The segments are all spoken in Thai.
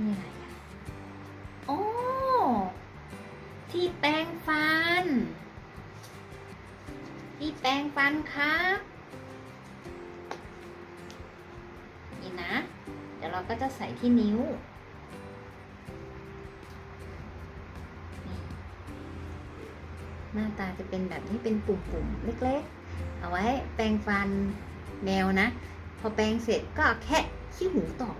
นี่อะไรโอ้ที่แปรงฟัน ที่แปรงฟันครับนี่นะ เดี๋ยวเราก็จะใส่ที่นิ้วหน้าตาจะเป็นแบบนี้เป็นปุ่มๆเล็กๆ เอาไว้แปรงฟันแมวนะ พอแปรงเสร็จก็แค่ขี้หูต่อ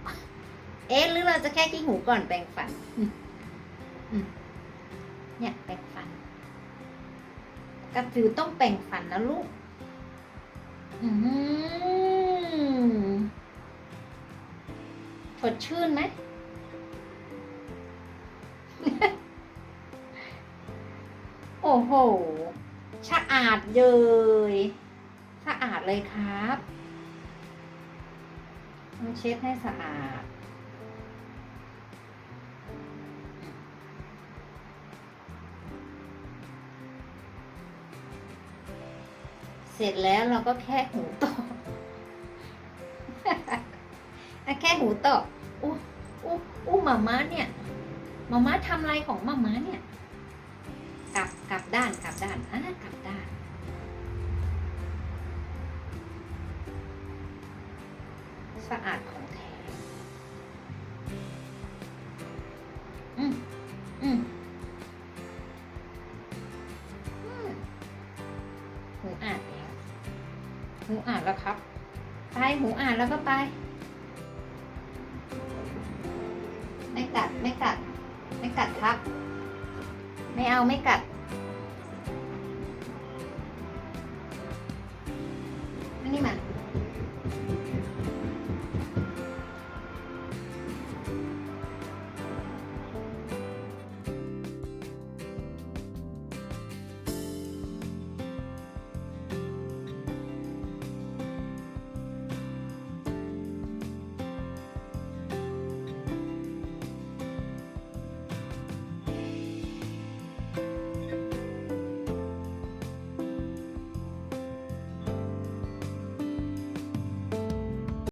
เอ๊ะหรือเราจะแค่ขี้หูก่อนแปรงฟันเนี่ยแปรงฟันกับฟิวต้องแปรงฟันนะลูกอืมสดชื่นไหมโอ้โหสะอาดเลยสะอาดเลยครับต้องเช็ดให้สะอาด เสร็จแล้วเราก็แค่หูต่อแค่หูต่ออู้อู้อู้หมาม่าเนี่ยหมาม่าทำอะไรของหมาม่าเนี่ย กลับกลับด้านกลับด้านอะกลับด้าน สะอาดของแหูอ่านแล้วครับ ไปหูอ่านแล้วก็ไป ไม่กัดไม่กัด ไม่กัดครับ ไม่เอาไม่กัด